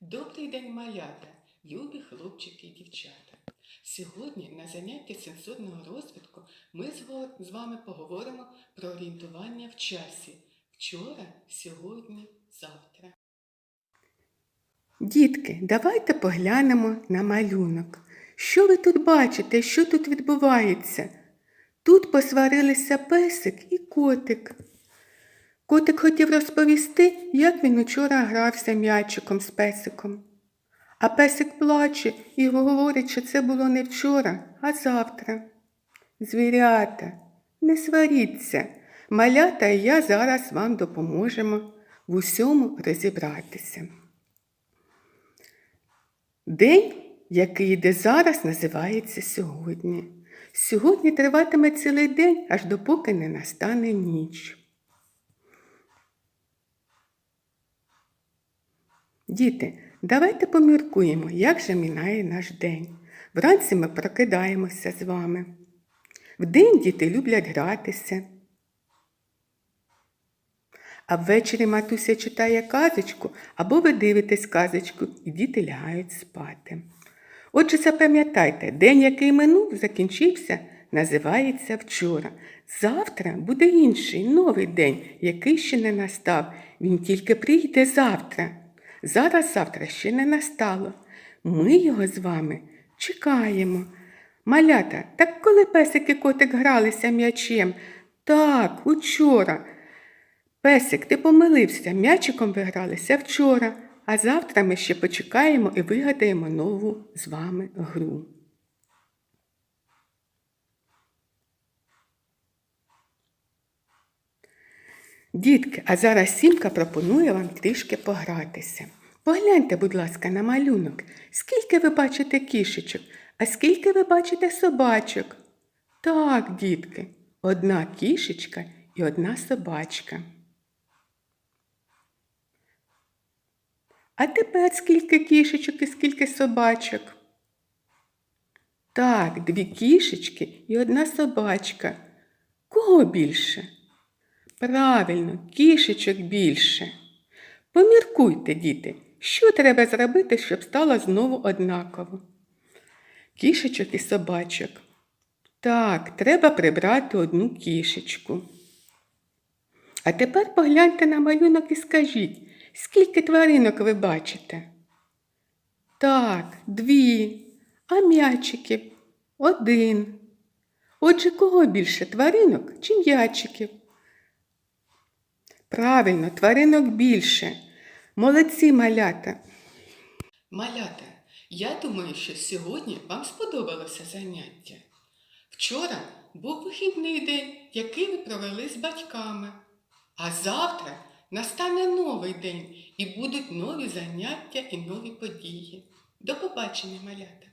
Добрий день, малята, любі хлопчики і дівчата. Сьогодні на занятті сенсорного розвитку ми з вами поговоримо про орієнтування в часі. Вчора, сьогодні, завтра. Дітки, давайте поглянемо на малюнок. Що ви тут бачите? Що тут відбувається? Тут посварилися песик і котик. Котик хотів розповісти, як він учора грався м'ячиком з песиком. А песик плаче і говорить, що це було не вчора, а завтра. Звірята, не сваріться. Малята і я зараз вам допоможемо в усьому розібратися. День, який йде зараз, називається сьогодні. Сьогодні триватиме цілий день, аж допоки не настане ніч. Діти, давайте поміркуємо, як же мінає наш день. Вранці ми прокидаємося з вами. Вдень діти люблять гратися. А ввечері матуся читає казочку, або ви дивитесь казочку, і діти лягають спати. Отже, запам'ятайте, день, який минув, закінчився, називається вчора. Завтра буде інший новий день, який ще не настав. Він тільки прийде завтра. Зараз завтра ще не настало. Ми його з вами чекаємо. Малята, так коли песик і котик гралися м'ячем? Так, учора. Песик, ти помилився, м'ячиком ви гралися вчора, а завтра ми ще почекаємо і вигадаємо нову з вами гру. Дітки, а зараз Сімка пропонує вам трішки погратися. Погляньте, будь ласка, на малюнок. Скільки ви бачите кішечок, а скільки ви бачите собачок? Так, дітки, одна кішечка і одна собачка. А тепер скільки кішечок і скільки собачок? Так, дві кішечки і одна собачка. Кого більше? Правильно, кішечок більше. Поміркуйте, діти, що треба зробити, щоб стало знову однаково? Кішечок і собачок. Так, треба прибрати одну кішечку. А тепер погляньте на малюнок і скажіть, скільки тваринок ви бачите? Так, дві, а м'ячиків один. Отже, кого більше тваринок чи м'ячиків? Правильно, тваринок більше. Молодці малята. Малята, я думаю, що сьогодні вам сподобалося заняття. Вчора був вихідний день, який ви провели з батьками. А завтра настане новий день і будуть нові заняття і нові події. До побачення, малята!